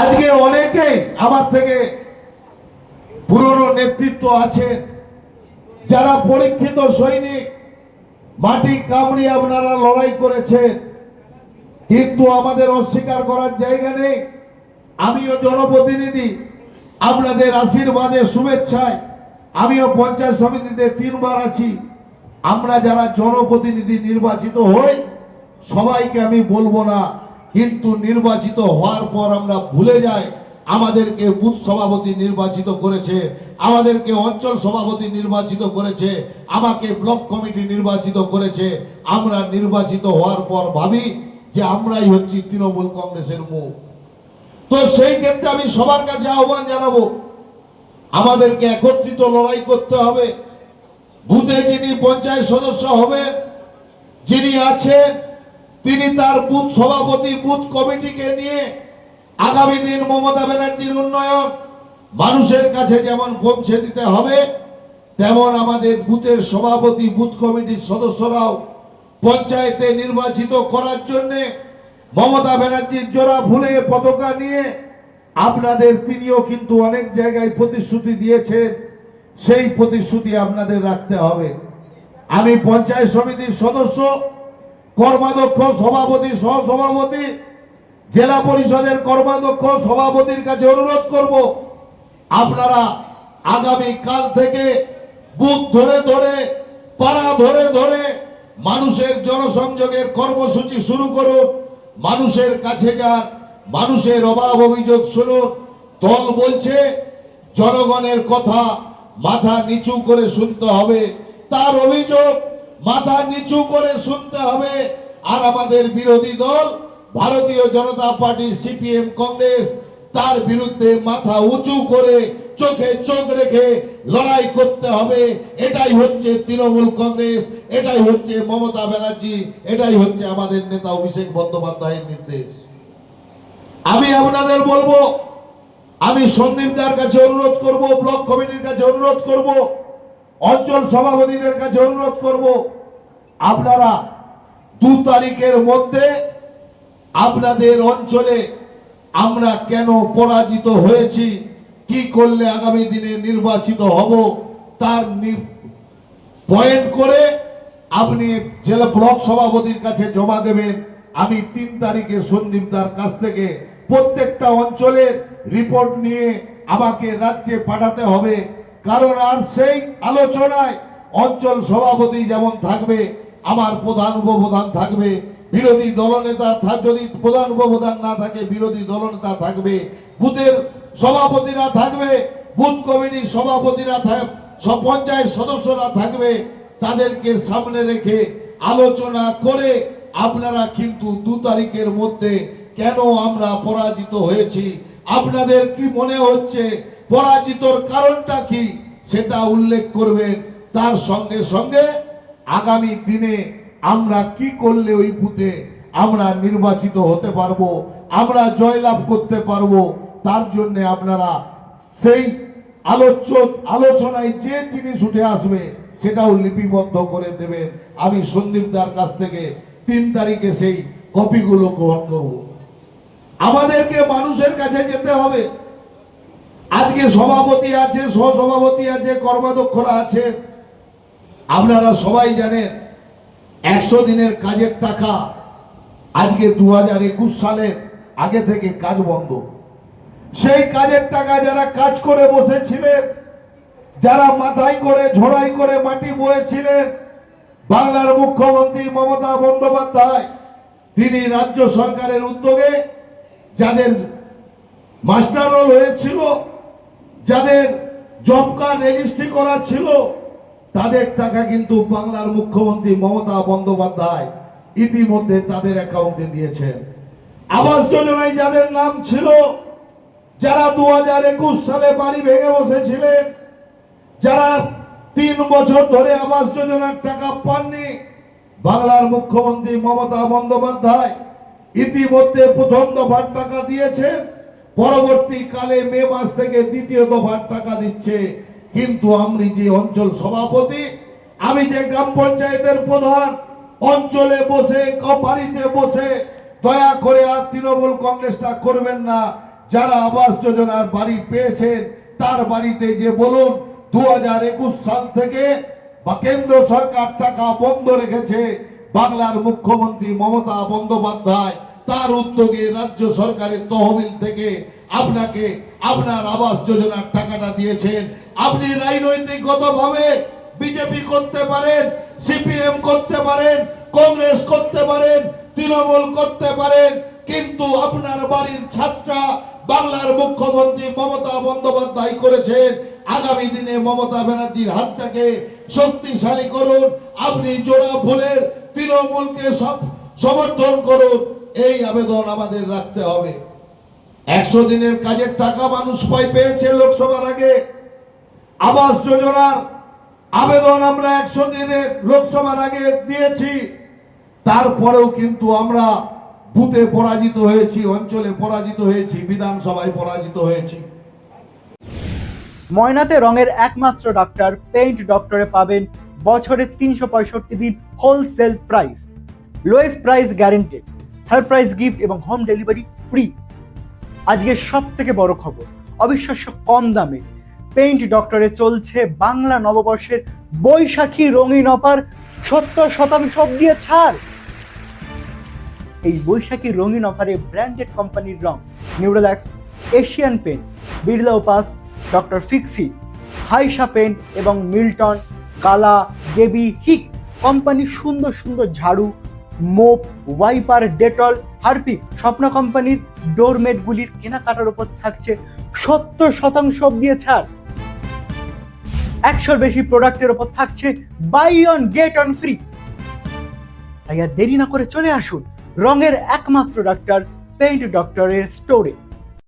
আজকে অনেকেই আমার থেকে পুরনো নেতৃত্ব আছে যারা পরীক্ষিত সৈনিক, মাটি কামড়ি আপনারা লড়াই করেছেন, কিন্তু আমাদের অস্বীকার করার জায়গা নেই। আমিও জনপ্রতিনিধি, আপনাদের আশীর্বাদে, শুভেচ্ছায়, আমিও পঞ্চায়েত সমিতিতে তিনবার আছি। আমরা যারা জনপ্রতিনিধি নির্বাচিত হই, সবাইকে আমি বলব না। কিন্তু নির্বাচিত হওয়ার পর আমরা ভুলে যাই, আমাদেরকে বুথ সভাপতি নির্বাচিত করেছে, আমাদেরকে অঞ্চল সভাপতি নির্বাচিত করেছে, আমাকে ব্লক কমিটি নির্বাচিত করেছে। আমরা নির্বাচিত হওয়ার পর ভাবি যে আমরাই হচ্ছি তৃণমূল কংগ্রেসের মুখ। তো সেই ক্ষেত্রে আমি সবার কাছে আহ্বান জানাব, আমাদেরকে একত্রিত লড়াই করতে হবে। বুথে যিনি পঞ্চায়েত সদস্য হবে, যিনি আছেন তিনি তার বুথ সভাপতি, বুথ কমিটিকে নিয়ে আগামী দিন মমতা ব্যানার্জির উন্নয়ন, মানুষের কাছে যেমন পৌঁছে দিতে হবে, তেমন আমাদের বুথের সভাপতি, বুথ কমিটির সদস্যরাও পঞ্চায়েতে নির্বাচিত করার জন্যে মমতা ব্যানার্জির জোড়া ভুলে পতাকা নিয়ে আপনাদের তিনিও কিন্তু অনেক জায়গায় প্রতিশ্রুতি দিয়েছেন, সেই প্রতিশ্রুতি আপনাদের রাখতে হবে। আমি পঞ্চায়েত সমিতির সদস্য কর্মাধ্যক্ষ সভাপতি, সহসভাপতি, জেলা পরিষদের কর্মাধ্যক্ষ সভাপতির কাছে অনুরোধ করব, আপনারা আগামী কাল থেকে বুথ ধরে ধরে, পাড়া ধরে ধরে মানুষের জনসংযোগের কর্মসূচি শুরু করুন। মানুষের কাছে যান, মানুষের অভাব অভিযোগ শুনুন। দল বলছে, জনগণের কথা মাথা নিচু করে শুনতে হবে। তার অভিযোগ মাথা নিচু করে শুনতে হবে। আর আমাদের বিরোধী দল, ভারতীয় জনতা পার্টি, সিপিএম, কংগ্রেস, তার বিরুদ্ধে মাথা উঁচু করে চোখে চোখ রেখে লড়াই করতে হবে। এটাই হচ্ছে তৃণমূল কংগ্রেস, এটাই হচ্ছে মমতা ব্যানার্জি, এটাই হচ্ছে আমাদের নেতা অভিষেক বন্দ্যোপাধ্যায়ের নির্দেশ। আমি আপনাদের বলব, আমি সন্দীপ দার কাছে অনুরোধ করব, ব্লক কমিটির কাছে অনুরোধ করব, অঞ্চল সভাপতিদের কাছে অনুরোধ করব আপনারা দু তারিখের মধ্যে আপনাদের অঞ্চলে আমরা কেন পরাজিত হয়েছি, কি করলে আগামী দিনে নির্বাচিত হব, তার পয়েন্ট করে আপনি জেলা ব্লক সভাপতির কাছে জমা দেবেন। আমি তিন তারিখে সন্দীপদার কাছ থেকে প্রত্যেকটা অঞ্চলের রিপোর্ট নিয়ে আমাকে রাজ্যে পাঠাতে হবে। কারণ আর সেই আলোচনায় অঞ্চল সভাপতি যেমন থাকবে আমার প্রধান উপপ্রধান থাকবে, বিরোধী দলনেতা যদি প্রধান উপপ্রধান না থাকে, বিরোধী দলনেতা থাকবে, বুথের সভাপতিরা থাকবে, বুথ কমিটির সভাপতিরা পঞ্চায়েত সদস্যরা থাকবে, তাদেরকে সামনে রেখে আলোচনা করে আপনারা কিন্তু দু তারিখের মধ্যে কেন আমরা পরাজিত হয়েছি, আপনাদের কি মনে হচ্ছে, পরাজিতর কারণটা কি, সেটা উল্লেখ করবেন। তার সঙ্গে সঙ্গে আগামী দিনে আমরা কি করলে ওই বুথে আমরা নির্বাচিত হতে পারব, আমরা জয়লাভ করতে পারব, তার জন্য আপনারা সেই আলোচ্য আলোচনায় যে জিনিস উঠে আসবে সেটাও লিপিবদ্ধ করে দেবেন। আমি সন্দীপদার কাছ থেকে তিন তারিখে সেই কপিগুলো গ্রহণ করব। আমাদেরকে মানুষের কাছে যেতে হবে। আজকে সভাপতি আছে, সহসভাপতি আছে, কর্মাধ্যক্ষরা আছে আপনারা সবাই জানেন, একশো দিনের কাজের টাকা আজকে দু হাজার একুশ সালের আগে থেকে কাজ বন্ধ। সেই কাজের টাকা যারা কাজ করে বসেছিলেন, যারা মাথায় করে ঝোড়াই করে মাটি বয়েছিলেন, বাংলার মুখ্যমন্ত্রী মমতা বন্দ্যোপাধ্যায়, তিনি রাজ্য সরকারের উদ্যোগে যাদের মাস্টার রোল হয়েছিল, যাদের জব কার্ড রেজিস্ট্রি করা ছিল তাদের টাকা কিন্তু বাংলার মুখ্যমন্ত্রী মমতা বন্দ্যোপাধ্যায় ইতিমধ্যে তাদের অ্যাকাউন্টে দিয়েছেন আবাস যোজনায় যাদের নাম ছিল, যারা দু হাজার একুশ সালে বাড়ি ভেঙে বসেছিলেন, যারা তিন বছর ধরে আবাস যোজনার টাকা পাননি, বাংলার মুখ্যমন্ত্রী মমতা বন্দ্যোপাধ্যায় ইতিমধ্যে প্রথম দফার টাকা দিয়েছেন, পরবর্তীকালে মে মাস থেকে দ্বিতীয় দফার টাকা দিচ্ছে। কিন্তু আমি যে অঞ্চল সভাপতি, আমি যে গ্রাম পঞ্চায়েতের প্রধান, অঞ্চলে বসে বাড়িতে বসে, দয়া করে আর তৃণমূল কংগ্রেসটা করবেন না। যারা আবাস যোজনার বাড়ি পেয়েছেন, তার বাড়িতে যে বলুন দু হাজার একুশ সাল থেকে বা কেন্দ্র সরকার টাকা বন্ধ রেখেছে বাংলার মুখ্যমন্ত্রী মমতা বন্দ্যোপাধ্যায়, তার উদ্যোগে রাজ্য সরকারের তহবিল থেকে আপনাকে আপনার আবাস যোজনার টাকাটা দিয়েছেন। আপনি রাজনৈতিকগতভাবে বিজেপি করতে পারেন, সিপিএম করতে পারেন, কংগ্রেস করতে পারেন, তৃণমূল করতে পারেন, কিন্তু আপনার বাড়ির ছাত্রা বাংলার মুখ্যমন্ত্রী মমতা বন্দ্যোপাধ্যায় করেছেন। আগামী দিনে মমতা ব্যানার্জির হাতটাকে শক্তিশালী করুন, আপনি জোড়া ভুলের তৃণমূলকে সমর্থন করুন, এই আবেদন আমাদের রাখতে হবে। একশো দিনের কাজের টাকা মানুষ পাই পেয়েছে লোকসভার আগে। আবাস যোজনার আবেদন আমরা একশো দিনের লোকসভার আগে দিয়েছি। তারপরেও কিন্তু আমরা বুথে পরাজিত হয়েছি, অঞ্চলে পরাজিত হয়েছি, বিধানসভায় পরাজিত হয়েছি। ময়নাতে রঙের একমাত্র ডক্টর পেইন্ট ডক্টরে পাবেন বছরে তিনশো পঁয়ষট্টি দিন wholesale price lowest price guaranteed surprise gift এবং হোম ডেলিভারি ফ্রি আজকের সব থেকে বড় খবর। অবিশ্বাস্য কম দামে পেইন্ট ডক্টরে চলছে বাংলা নববর্ষের বৈশাখী রঙিন অফার সত্তর শতাংশ দিয়ে ছাড়। এই বৈশাখী রঙিন অফারে ব্র্যান্ডেড কোম্পানির রং Nerolac Asian paint Birla opus doctor fixit হাইসা paint এবং মিল্টন কালা গেবি হিক কোম্পানির সুন্দর সুন্দর ঝাড়ু মোপ, ওয়াইপার, ডেটল, হারপি স্বপ্ন কোম্পানির ডোরমেটগুলির কেনাকাটার উপর থাকছে সত্তর শতাংশ দিয়ে ছাড়। একশোর বেশি প্রোডাক্টের ওপর থাকছে buy one get one free তাই আর দেরি না করে চলে আসুন রঙের একমাত্র ডাক্তার পেইন্ট ডক্টরের স্টোরে